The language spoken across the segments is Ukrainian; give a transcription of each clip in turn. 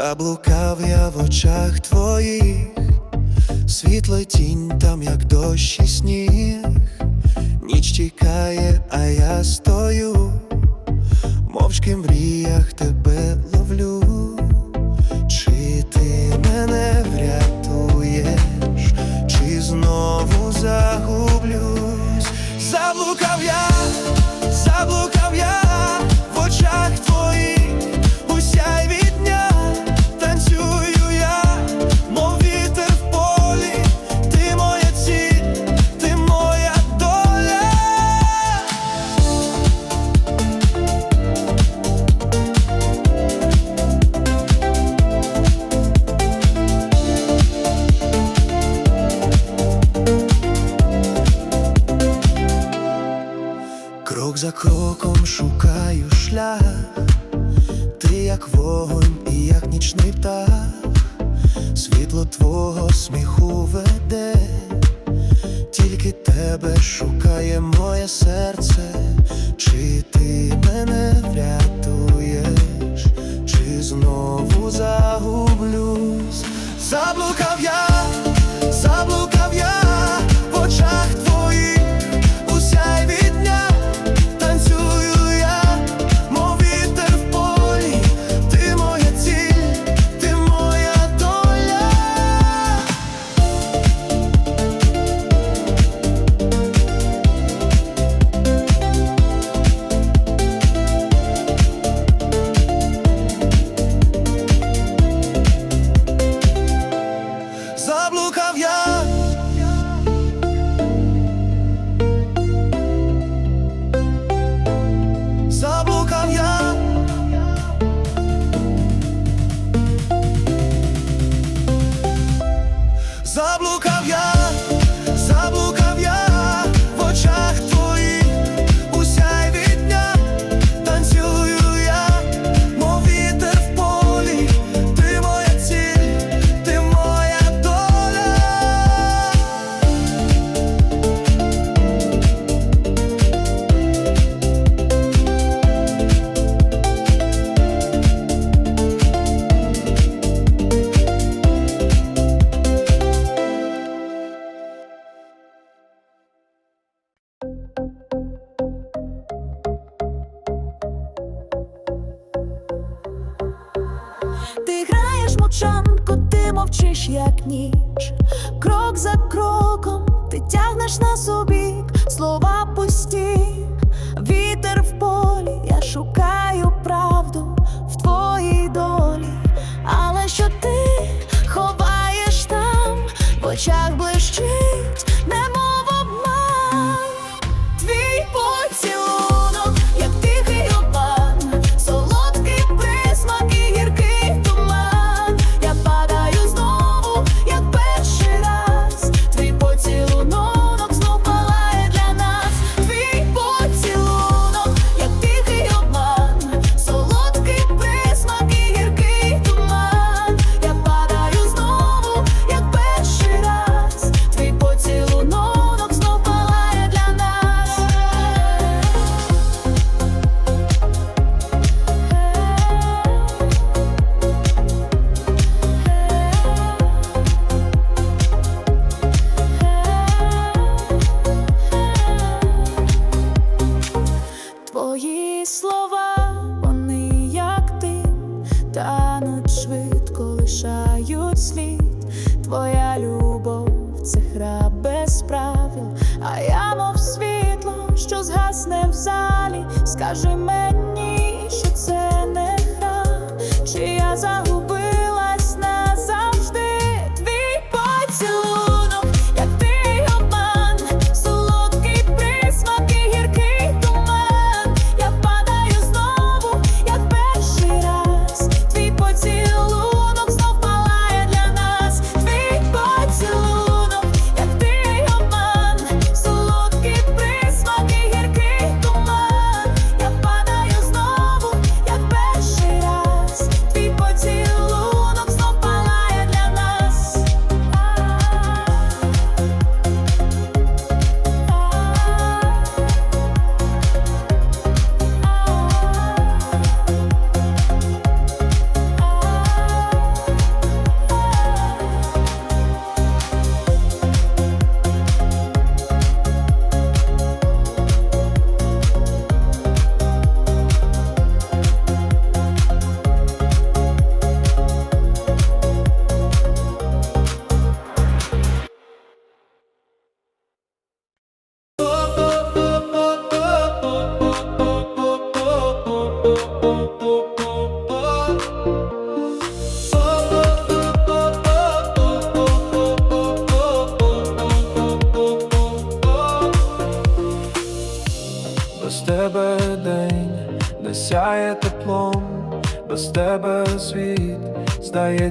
Заблукав я в очах твоїх, світло тінь там, як дощ і сніг, ніч тікає, а я стою, мовчки в мріях тебе ловлю, чи ти мене врятуєш, чи знову загублюсь, заблукав я. кроком шукаю шлях, ти як вогонь і як нічний птах, світло твого сміху веде, тільки тебе шукає моє серце.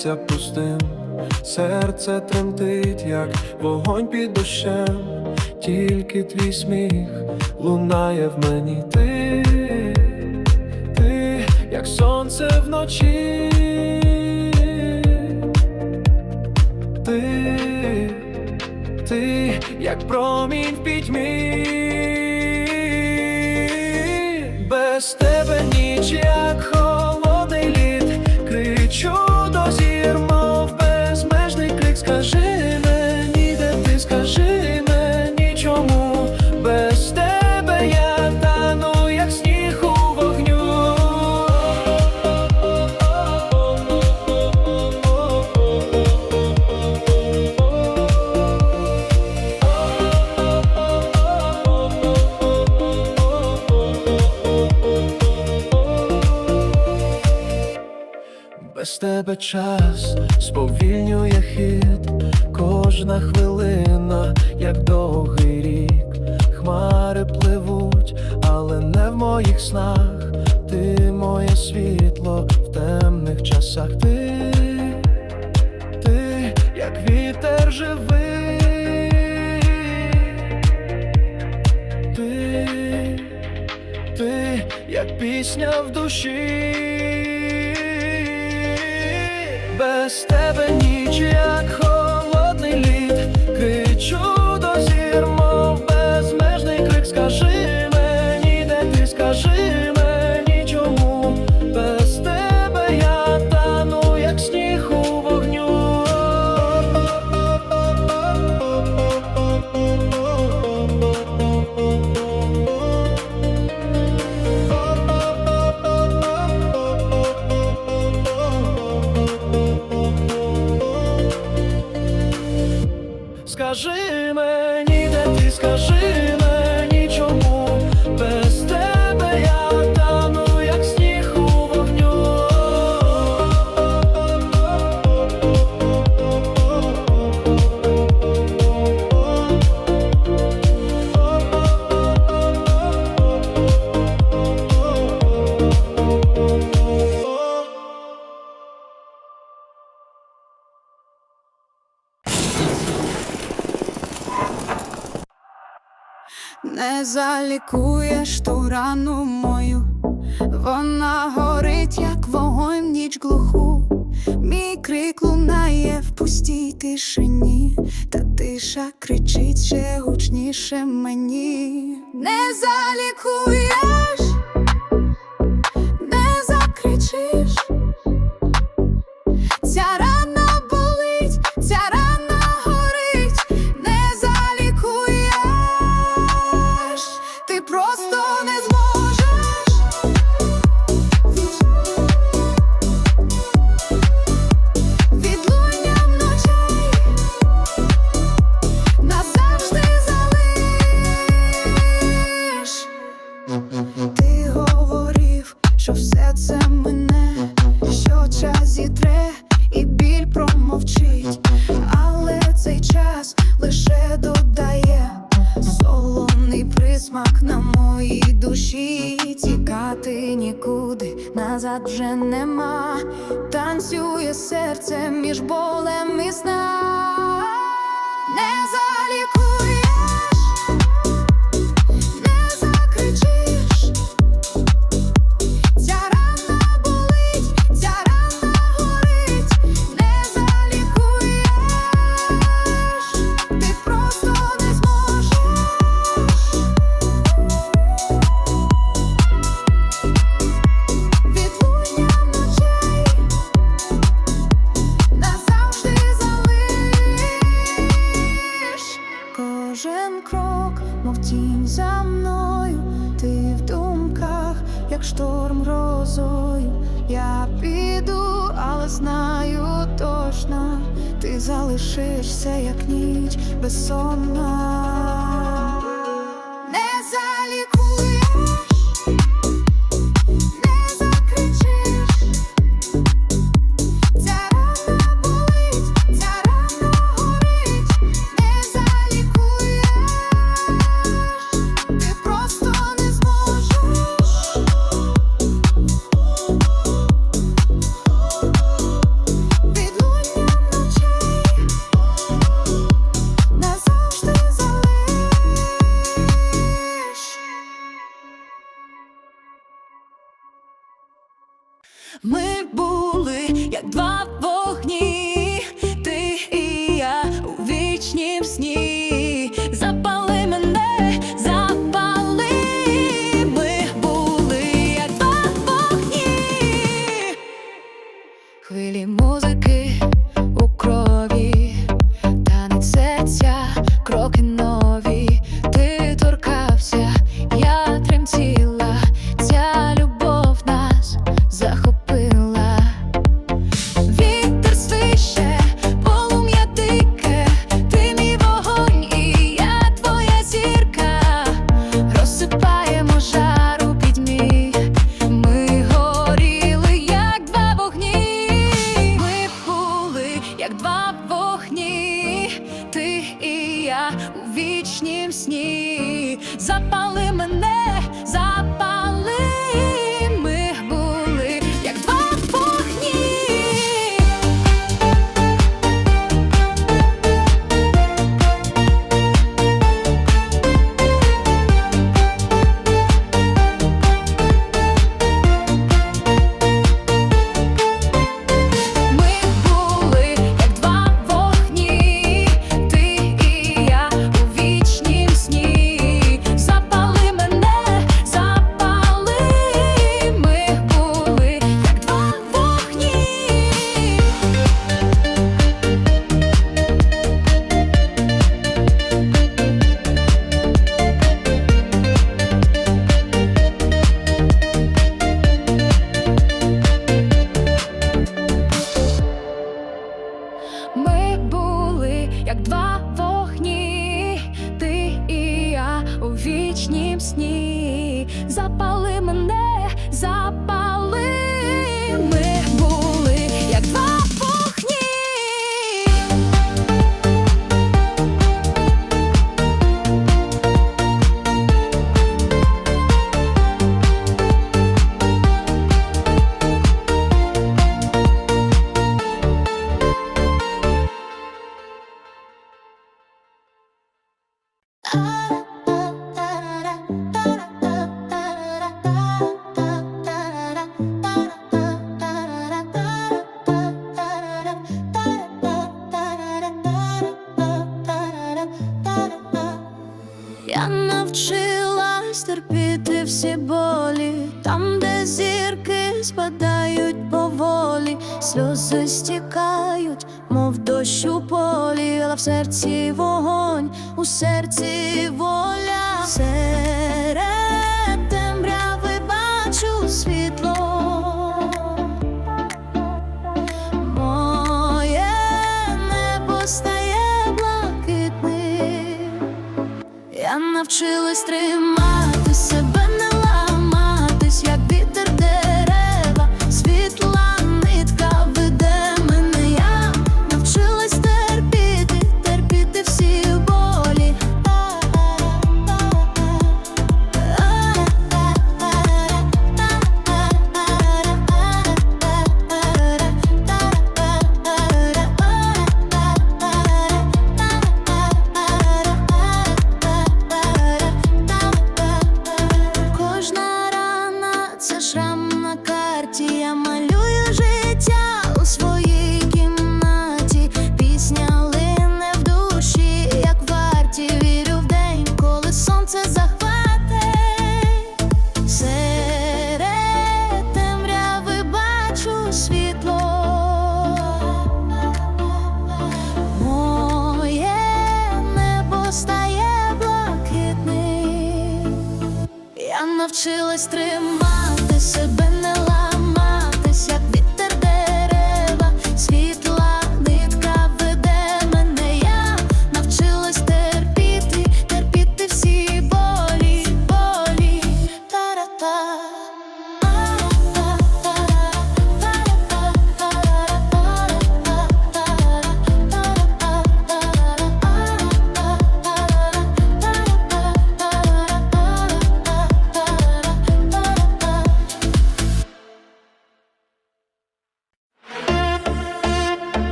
здається пустим, серце тремтить, як вогонь під дощем, тільки твій сміх лунає в мені. Ти, ти, як сонце вночі, ти, ти, як промінь в пітьмі, без тебе ніч як тебе час сповільнює хід, кожна хвилина, як довгий рік, хмари пливуть, але не в моїх снах. Ти моє світло в темних часах. Ти, ти, як вітер живий, ти, ти, як пісня в душі. Best ever need you залікуєш ту рану мою, вона горить, як вогонь, ніч глуху. Мій крик лунає в пустій тишині, та тиша кричить ще гучніше мені. Не залікуєш, не закричиш. залишишся, як ніч безсонна. сльози стікають, мов дощ у полі, але в серці вогонь, у серці воля. Серед темряви бачу світло. Моє небо стає блакитним. Я навчилась тримати.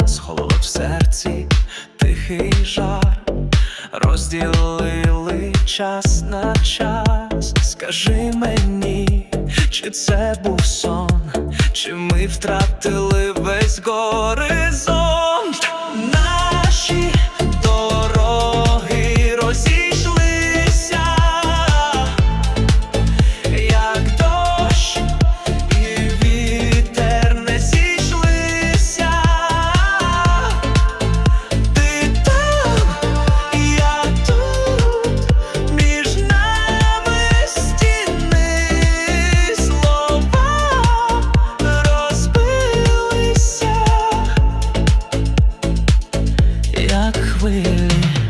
нас холод в серці, тихий жар, розділили час на час. Скажи мені, чи це був сон, чи ми втратили весь горизонт? clearly